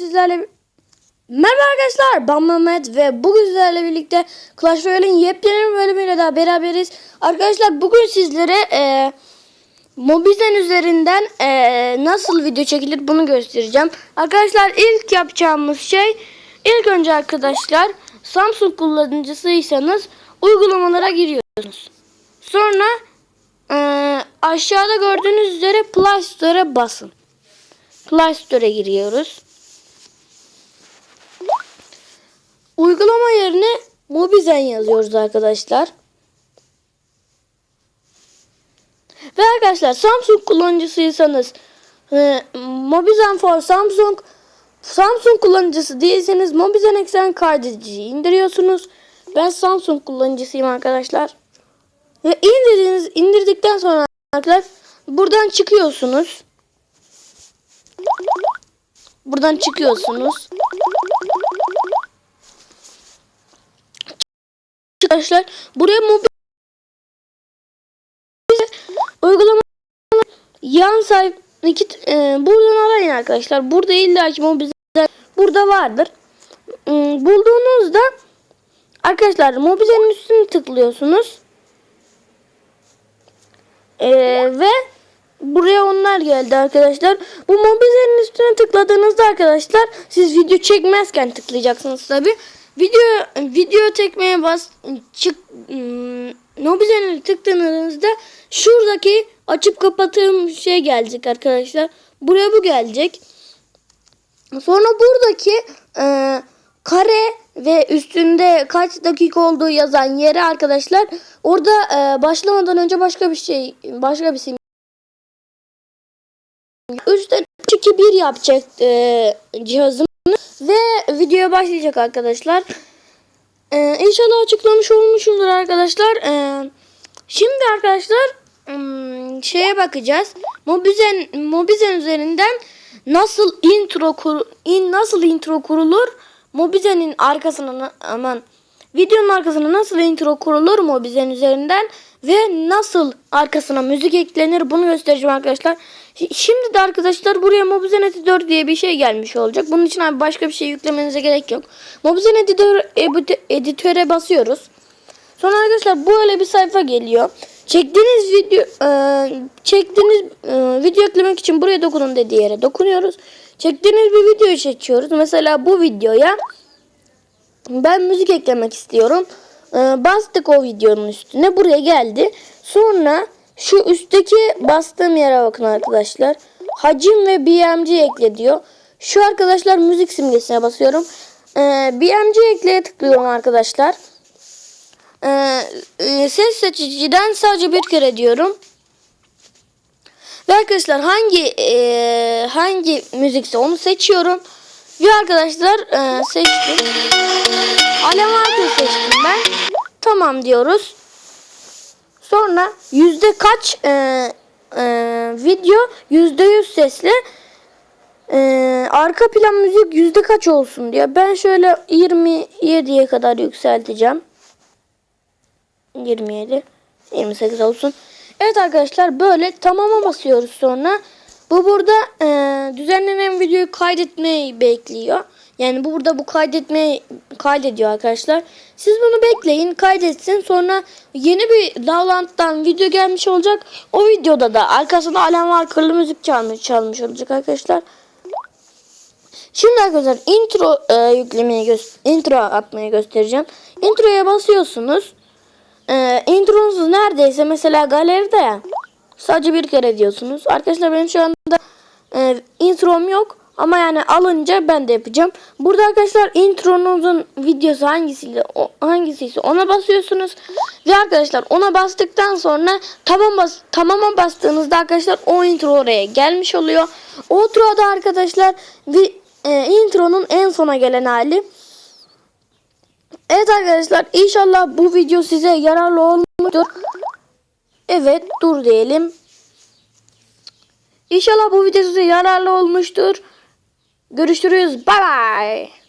sizlerle Merhaba arkadaşlar ben Mehmet ve bugün sizlerle birlikte Clash Royale'in yepyeni bir bölümüyle daha beraberiz. Arkadaşlar bugün sizlere e, Mobizen üzerinden e, nasıl video çekilir bunu göstereceğim. Arkadaşlar ilk yapacağımız şey ilk önce arkadaşlar Samsung kullanıcısıysanız uygulamalara giriyorsunuz. Sonra e, aşağıda gördüğünüz üzere Play Store'a basın. Play Store'a giriyoruz. Uygulama yerine Mobizen yazıyoruz arkadaşlar. Ve arkadaşlar Samsung kullanıcısıysanız e, Mobizen for Samsung Samsung kullanıcısı değilseniz Mobizen eksen kaydediciyi indiriyorsunuz. Ben Samsung kullanıcısıyım arkadaşlar. Ve indirdiğiniz indirdikten sonra arkadaşlar buradan çıkıyorsunuz. Buradan çıkıyorsunuz. Arkadaşlar buraya mobil uygulama yan sayfa e, buradan arayın arkadaşlar. Burada illa ki mobil burada vardır. E, bulduğunuzda arkadaşlar mobizenin üstüne tıklıyorsunuz. E, ve buraya onlar geldi arkadaşlar. Bu mobizenin üstüne tıkladığınızda arkadaşlar siz video çekmezken tıklayacaksınız tabi. Video video çekmeye bas çık ım, mobizenin tıkladığınızda şuradaki açıp kapattığım şey gelecek arkadaşlar. Buraya bu gelecek. Sonra buradaki e, kare ve üstünde kaç dakika olduğu yazan yere arkadaşlar orada e, başlamadan önce başka bir şey başka bir sim 3'te 2 1 yapacak e, cihazım ve videoya başlayacak arkadaşlar. E, inşallah açıklamış olmuşumdur arkadaşlar. E, şimdi arkadaşlar hmm, şeye bakacağız. Mobizen Mobizen üzerinden nasıl intro kur, in, nasıl intro kurulur? Mobizen'in arkasına na- aman videonun arkasına nasıl intro kurulur Mobizen üzerinden ve nasıl arkasına müzik eklenir bunu göstereceğim arkadaşlar. Şi- Şimdi de arkadaşlar buraya Mobizen Editor diye bir şey gelmiş olacak. Bunun için abi başka bir şey yüklemenize gerek yok. Mobizen Ebite- Editör'e basıyoruz. Sonra arkadaşlar böyle bir sayfa geliyor. Çektiğiniz video e, çektiğiniz e, video eklemek için buraya dokunun dediği yere dokunuyoruz. Çektiğiniz bir videoyu seçiyoruz. Mesela bu videoya ben müzik eklemek istiyorum. E, bastık o videonun üstüne. Buraya geldi. Sonra şu üstteki bastığım yere bakın arkadaşlar. Hacim ve BMG ekle diyor. Şu arkadaşlar müzik simgesine basıyorum. E, BMG ekleye tıklıyorum arkadaşlar. Ee, e, ses seçiciden sadece bir kere diyorum. Ve arkadaşlar hangi e, hangi müzikse onu seçiyorum. Ve arkadaşlar e, seçtim. Alem Arkın seçtim ben. Tamam diyoruz. Sonra yüzde kaç e, e, video yüzde yüz sesli e, arka plan müzik yüzde kaç olsun diyor. Ben şöyle 27'ye kadar yükselteceğim. 27 28 olsun. Evet arkadaşlar böyle tamama basıyoruz sonra. Bu burada e, düzenlenen videoyu kaydetmeyi bekliyor. Yani bu burada bu kaydetmeyi kaydediyor arkadaşlar. Siz bunu bekleyin kaydetsin sonra yeni bir Lavland'dan video gelmiş olacak. O videoda da arkasında Alan Walker'lı müzik çalmış, çalmış olacak arkadaşlar. Şimdi arkadaşlar intro e, yüklemeyi intro atmayı göstereceğim. Introya basıyorsunuz. Ee, intronuz neredeyse mesela galeride ya. Sadece bir kere diyorsunuz. Arkadaşlar benim şu anda e, introm yok. Ama yani alınca ben de yapacağım. Burada arkadaşlar intronuzun videosu hangisiyle o, hangisiyse ona basıyorsunuz. Ve arkadaşlar ona bastıktan sonra tamam bas, tamama bastığınızda arkadaşlar o intro oraya gelmiş oluyor. Outro'da arkadaşlar vi, e, intronun en sona gelen hali. Evet arkadaşlar inşallah bu video size yararlı olmuştur. Evet dur diyelim. İnşallah bu video size yararlı olmuştur. Görüşürüz. Bye bye.